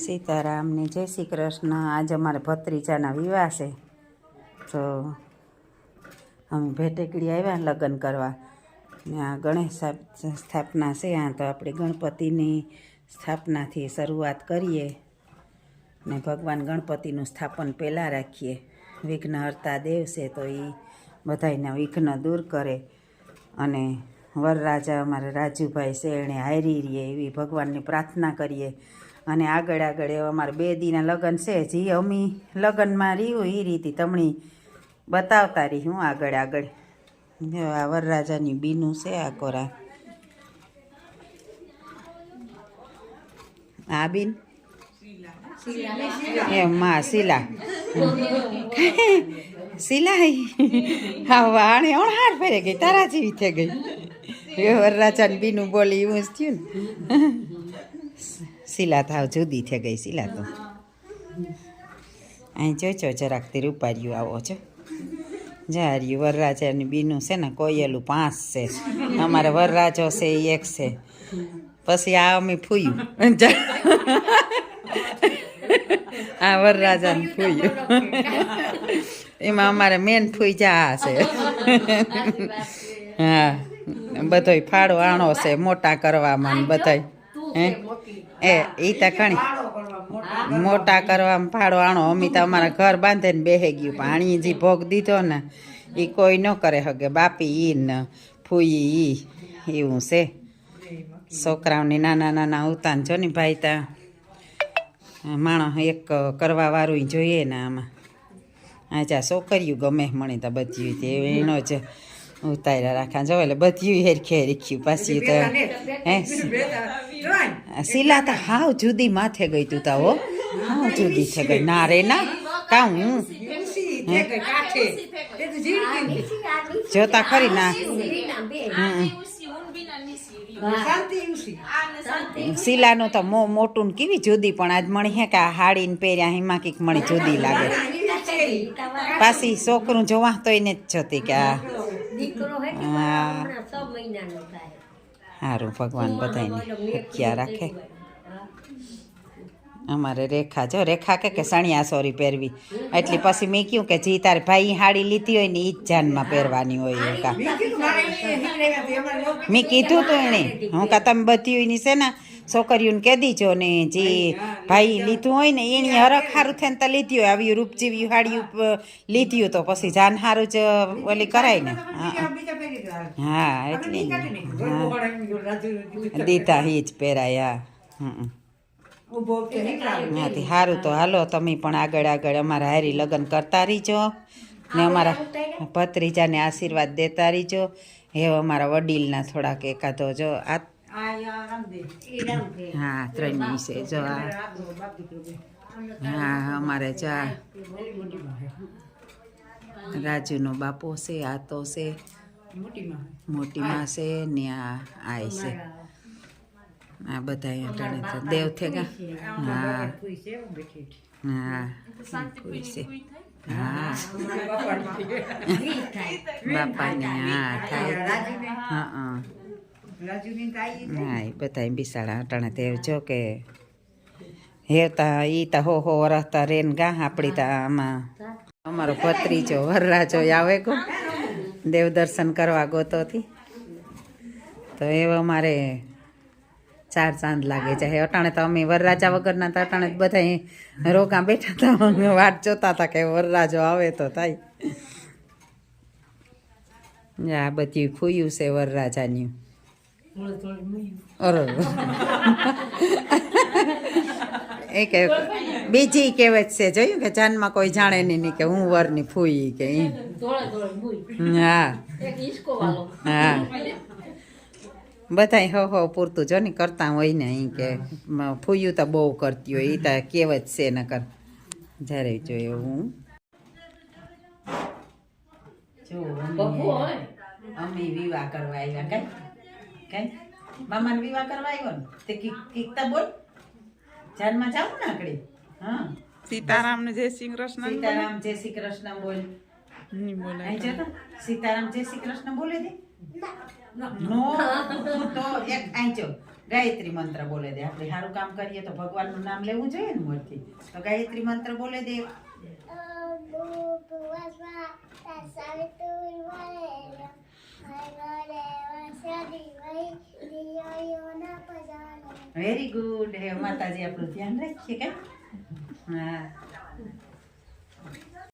સીતારામને, જય શ્રી કૃષ્ણ. આજે અમારે ભત્રીજાના વિવાહ છે. તો અમે ભેટેકડી આવ્યા લગ્ન કરવા. આ ગણેશ સ્થાપના છે. આ તો આપણે ગણપતિની સ્થાપનાથી શરૂઆત કરીએ ને ભગવાન ગણપતિનું સ્થાપન પહેલાં રાખીએ. વિઘ્નહર્તા દેવ છે તો એ બધાયના વિઘ્ન દૂર કરે. અને વરરાજા અમારે રાજુભાઈ છે, એણે હારી રહીએ એવી ભગવાનની પ્રાર્થના કરીએ. અને આગળ આગળ એવા અમારા બે દીના લગ્ન છે. જે, અમી લગ્નમાં રહ્યું એ રીતે તમણી બતાવતા રહી હું આગળ. આગળ આ વરરાજાની બીનું છે આ કોરા. આ બીન? એ માં શીલા. શીલા હા. વાણે હાર ફેરે ગઈ, તારા જેવી થઈ ગઈ. વરરાજાની બીનું બોલી એવું જ થયું ને. શીલા થાવ જુદી થઈ ગઈ શીલા તો. અહીં જોજો જરાક તે રૂપાર્યું આવો છો. જાર્યું વરરાજાની બીનું છે ને, કોયેલું પાંચ છે. અમારે વરરાજો છે એ એક છે. પછી આ અમે ફૂયું. આ વરરાજાને ફૂયું. એમાં અમારે મેન ફૂઈ જા છે. હા, બધોય ફાળો આણો છે, મોટા કરવામાં બધાય. હે એ ઈ તો ઘણી. મોટા કરવામાં ફાળો આણો. અમી તો અમારા ઘર બાંધે ને બેહે ગયું. પાણી જે ભોગ દીધો ને એ કોઈ ન કરે હગે. બાપી ઈ ને ફૂઈ ઈ. એવું છે. છોકરાઓની નાના નાના ઉતાન છો ને ભાઈ તા માણસ એક કરવા વાળું જોઈએ ને આમાં. આજા છોકરીયું ગમે મને તો બધી તે એનો જ ઉતાર્યા રાખા જો એટલે બધી હેરખી હેરખ્યું પાછી તો હે શીલા તો હાવ જુદી માથે ગઈ તું તા હો હાવ જુદી છે ગઈ ના રે ના કા હું જોતા ખરી ના શીલાનું તો મો મોટું ને કેવી જુદી પણ આજ મણી હે કે આ હાડીને પહેર્યા એમાં કંઈક મણી જુદી લાગે પાછી છોકરું જોવા તો એને જ જોતી કે આ હા. સારું ભગવાન બધાને ક્યાં રાખે. અમારે રેખા જો રેખા કે કે સણિયા સોરી પહેરવી. એટલી પછી મેં કહ્યું કે જી તારે ભાઈ હાડી લીધી હોય ને એ જ જાનમાં પહેરવાની હોય કા મેં કીધું તું એને. હું કા તમે બધી હોયની છે ને છોકરીઓને કહી દીજો ને જે ભાઈ લીધું. હોય ને એની હરખ સારું થઈને તો લીધી હોય. આવી રૂપજીવી હાડી લીધી હોય તો પછી જાન સારું જ ઓલી કરાય ને. હા હા. એટલે હા. દીધા હી જ પહેરાય હા. હાથી સારું તો હાલો તમે પણ આગળ આગળ અમારા હારી લગ્ન કરતા રહીજો. ને અમારા ભત્રીજાને આશીર્વાદ દેતા રહીજો. હે અમારા વડીલના થોડાક એકાદો જો આ હા ત્રણની છે જો હા અમારે જો રાજુનો બાપો છે આ તો છે. મોટી માં છે ને આ આય છે. આ બધા અટાણે દેવ થેગા હા. હા હા. બાપાને હા થાય. હા. હા. હા એ બધા બિસાડા અટાણે તે જો કે હેતા, ઈ તા હો હો વરસતા રેન ગા આપણી તા આમાં. અમારો ભત્રીજો વરરાજો આવે કો દેવ દર્શન કરવા ગોતોથી તો એવો અમારે ચાર ચાંદ લાગે છે. અટાણે તો અમે વરરાજા વગરના તો અટાણે બધા રોગા બેઠા હતા. વાટ જોતા હતા કે વરરાજો આવે તો થાય. આ બધી ખુયું છે વરરાજાની એ કે બીજી કહેવત છે જોયું કે જાનમાં કોઈ જાણે નહીં નહીં કે હું વરની ફૂઈ કે. હા. હા. બધાય હો હો પૂરતું જો ને કરતા હોય ને અહીં કે ફૂયું તો બહુ કરતી હોય એ તો કહેવત છે નકર. જ્યારે જોયું હું. અમે વિવાહ કરવા આવ્યા કઈ? કઈ? મામાને વિવાહ કરવા આવ્યો ને? તે કીકતા બોલ. જાનમાં જાવ ને આકડે. હા. સીતારામ ને જય શ્રી કૃષ્ણ સીતારામ જય શ્રી કૃષ્ણ બોલ. નહીં બોલાય. સીતારામ જય શ્રી કૃષ્ણ બોલે દે નો. તો એક જો. ગાયત્રી મંત્ર બોલે દે આપણે સારું કામ કરીએ તો ભગવાનનું નામ લેવું જોઈએ ને મોરથી. તો ગાયત્રી મંત્ર બોલે દે વેરી ગુડ હે માતાજી આપણું ધ્યાન રાખીએ કે? હા.